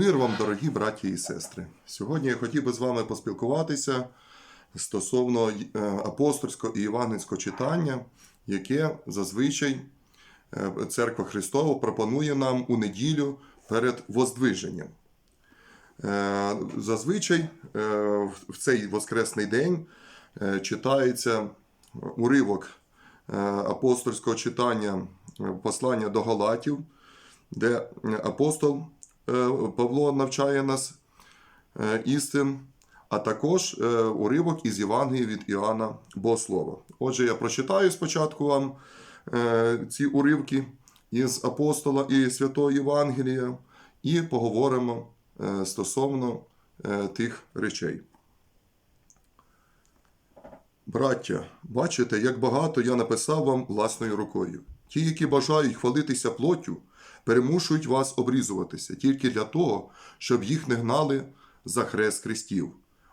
Дорогі браті і сестри, сьогодні я хотів би з вами поспілкуватися стосовно е, апостольського і євангельського читання, яке зазвичай е, Церква Христова пропонує нам у неділю перед Воздвиженням. Е, Зазвичай в цей воскресний день читається уривок апостольського читання послання до Галатів, де апостол Павло навчає нас е, істин, а також е, уривок із Євангелії від Іоанна Богослова. Отже, я прочитаю спочатку вам е, ці уривки із апостола і святого Євангелія, і поговоримо е, стосовно е, тих речей. Браття, бачите, як багато я написав вам власною рукою. Ті, які бажають хвалитися плоттю, перемушують вас обрізуватися тільки для того, щоб їх не гнали за хрест Христів.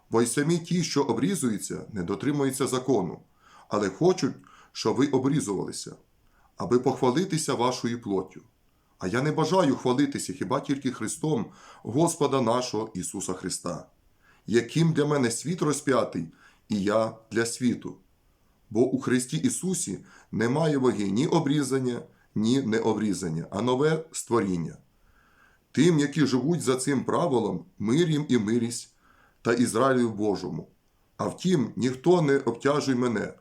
Бо й самі ті, що обрізуються, не дотримуються закону, але хочуть, щоб ви обрізувалися, аби похвалитися вашою плоттю. А я не бажаю хвалитися хіба тільки Христом, Господа нашого Ісуса Христа, яким для мене світ розп'ятий, і я для світу. Бо у Христі Ісусі немає ваги ні обрізання, ні необрізання, а нове створіння. Тим, які живуть за цим правилом, мир їм і мирість та Ізраїлю Божому. А втім, ніхто не обтяжує мене,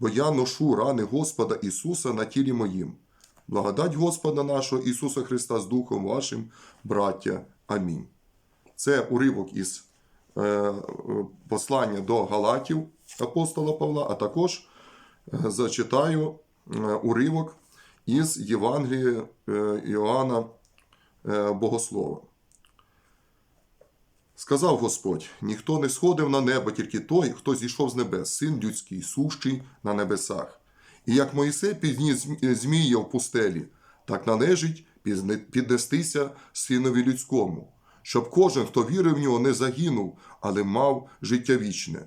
бо я ношу рани Господа Ісуса на тілі моїм. Благодать Господа нашого Ісуса Христа з Духом вашим, браття. Амінь. Це уривок із е, е, послання до Галатів апостола Павла, а також е, зачитаю уривок із Євангелія е, Іоанна е, Богослова. Сказав Господь: ніхто не сходив на небо, тільки той, хто зійшов з небес, син людський, сущий на небесах. І як Моїсей підніс змія в пустелі, так належить піднестися синові людському, щоб кожен, хто вірив в нього, не загинув, але мав життя вічне.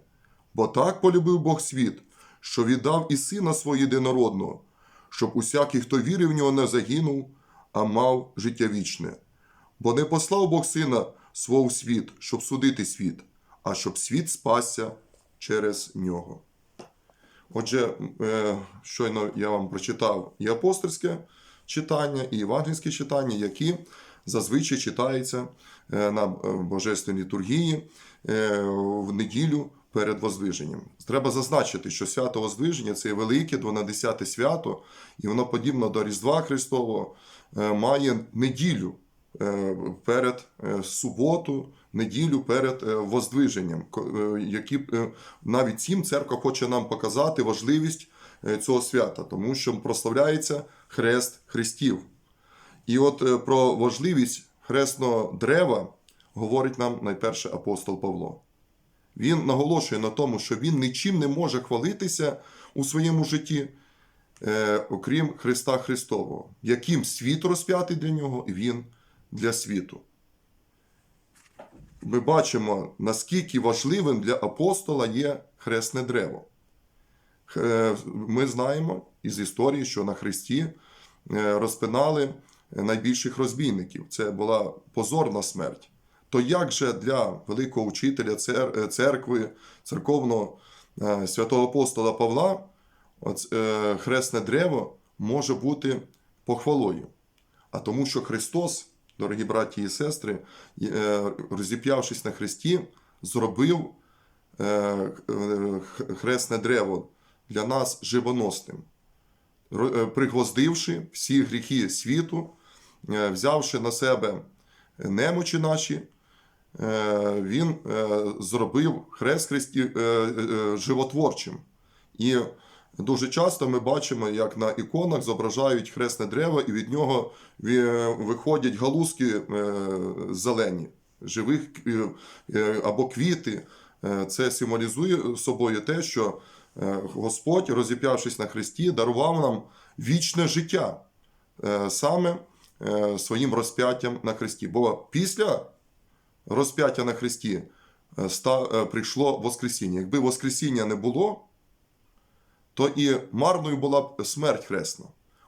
Бо так полюбив Бог світ, що віддав і сина свого єдинородного, щоб усякий, хто вірив в нього, не загинув, а мав життя вічне. Бо не послав Бог сина свого в світ, щоб судити світ, а щоб світ спасся через нього. Отже, е, щойно я вам прочитав і апостольське читання, і євангельське читання, які зазвичай читаються е, на е, Божественній літургії в неділю перед Воздвиженням. Треба зазначити, що свято Воздвиження це велике 12 свято, і воно подібно до Різдва Христового е, має неділю е, перед е, суботу, неділю перед Воздвиженням, які навіть цим церква хоче нам показати важливість цього свята, тому що прославляється хрест Христів. І от про важливість хресного дерева говорить нам найперше апостол Павло. Він наголошує на тому, що він нічим не може хвалитися у своєму житті, е, окрім Христа Христового, яким світ розп'ятий для нього, і він для світу. Ми бачимо, наскільки важливим для апостола є хресне древо. Е, Ми знаємо із історії, що на Христі е, розпинали найбільших розбійників. Це була позорна смерть. То як же для великого учителя цер- е, церкви, церковного е, святого апостола Павла, е, хресне древо може бути похвалою? А тому, що Христос, дорогі браті і сестри, розіп'явшись на Христі, зробив хресне древо для нас живоносним, пригвоздивши всі гріхи світу, взявши на себе немочі наші, він е, зробив хрест Христі е, е, животворчим. І дуже часто ми бачимо, як на іконах зображають хресне дерево, і від нього виходять галузки е, зелені, живих е, е, або квіти. Е, Це символізує собою те, що е, Господь, розіп'явшись на Христі, дарував нам вічне життя е, саме е, своїм розп'яттям на Христі. Бо після розп'яття на Христі е, е, прийшло Воскресіння. Якби Воскресіння не було, то і марною була б смерть хресна.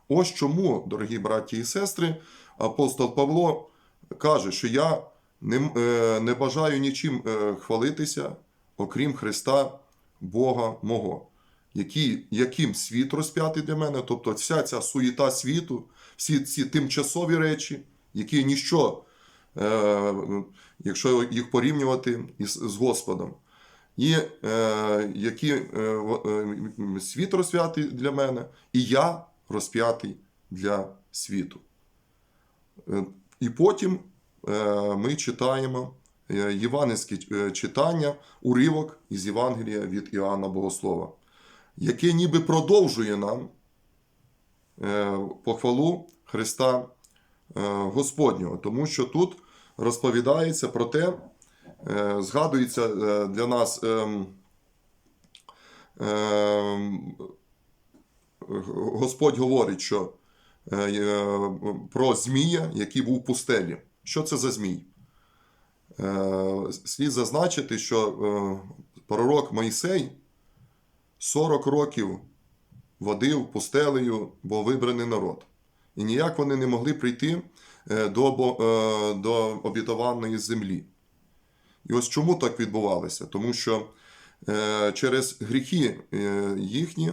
Ось чому, дорогі браті і сестри, апостол Павло каже, що я не, е, не бажаю нічим хвалитися, окрім Христа, Бога мого, який, яким світ розп'ятий для мене, тобто вся ця суєта світу, всі ці тимчасові речі, які ніщо, якщо їх порівнювати з Господом. І е, які е, е, світ розп'ятий для мене, і я розп'ятий для світу. Е, І потім е, ми читаємо е, євангельське е, читання, уривок із Євангелія від Іоанна Богослова, яке ніби продовжує нам е, похвалу Христа е, Господнього, тому що тут розповідається про те, е, згадується е, для нас. ем, ем, Господь говорить, що е, е, про Змія, який був в пустелі. Що це за Змій? Е, Слід зазначити, що е, пророк Мойсей 40 років водив пустелею, бо вибраний народ. І ніяк вони не могли прийти е, до, е, до обітованої землі. І ось чому так відбувалося? Тому що е, через гріхи їхні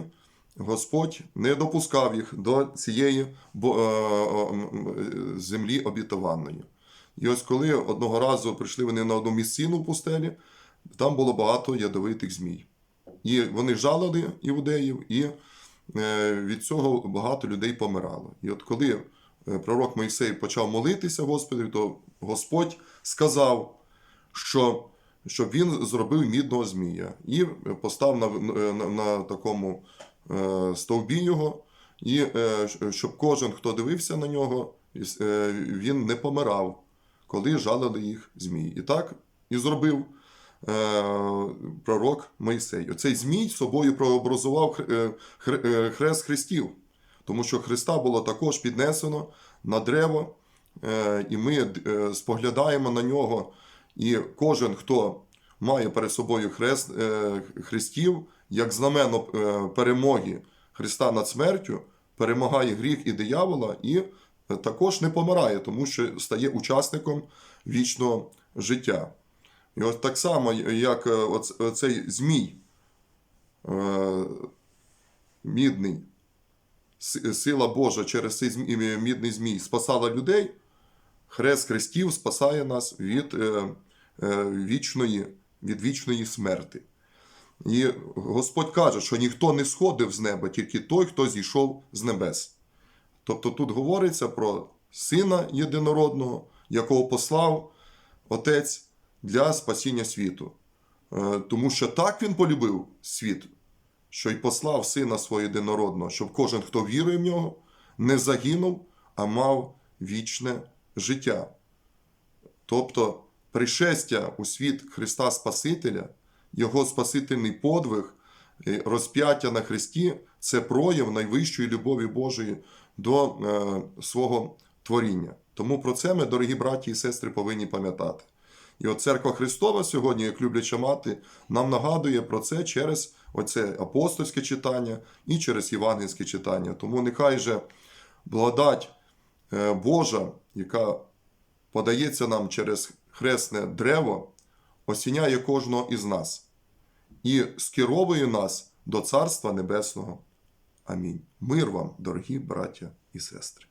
Господь не допускав їх до цієї землі обітованої. І ось коли одного разу прийшли вони на одну місцину в пустелі, там було багато ядовитих змій. І вони жалили іудеїв, і від цього багато людей помирало. І от коли е, пророк Мойсей почав молитися Господу, то Господь сказав, що, щоб він зробив мідного змія і постав на, на, на такому е, стовбі його, і е, щоб кожен, хто дивився на нього, е, він не помирав, коли жалили їх змії. І так і зробив е, пророк Мойсей. Оцей змій собою прообразував е, е, хрест Христів, тому що Христа було також піднесено на дерево, е, і ми е, споглядаємо на нього. І кожен, хто має перед собою хрест е, Христів, як знамено е, перемоги Христа над смертю, перемагає гріх і диявола, і е, також не помирає, тому що стає учасником вічного життя. І от так само, як е, оцей змій е, мідний, сила Божа через цей мідний змій спасала людей, хрест Христів спасає нас від е, е, вічної, від вічної смерти. І Господь каже, що ніхто не сходив з неба, тільки той, хто зійшов з небес. Тобто тут говориться про Сина єдинородного, якого послав Отець для спасіння світу. Е, Тому що так він полюбив світ, що й послав Сина свого єдинородного, щоб кожен, хто вірує в нього, не загинув, а мав вічне життя. Тобто пришестя у світ Христа Спасителя, Його спасительний подвиг, розп'яття на Христі це прояв найвищої любові Божої до е, свого творіння. Тому про це ми, дорогі браті і сестри, повинні пам'ятати. І от церква Христова сьогодні, як любляча мати, нам нагадує про це через оце апостольське читання і через євангельське читання. Тому нехай же благодать е, Божа, яка подається нам через хресне древо, осіняє кожного із нас і скеровує нас до Царства Небесного. Амінь. Мир вам, дорогі браття і сестри.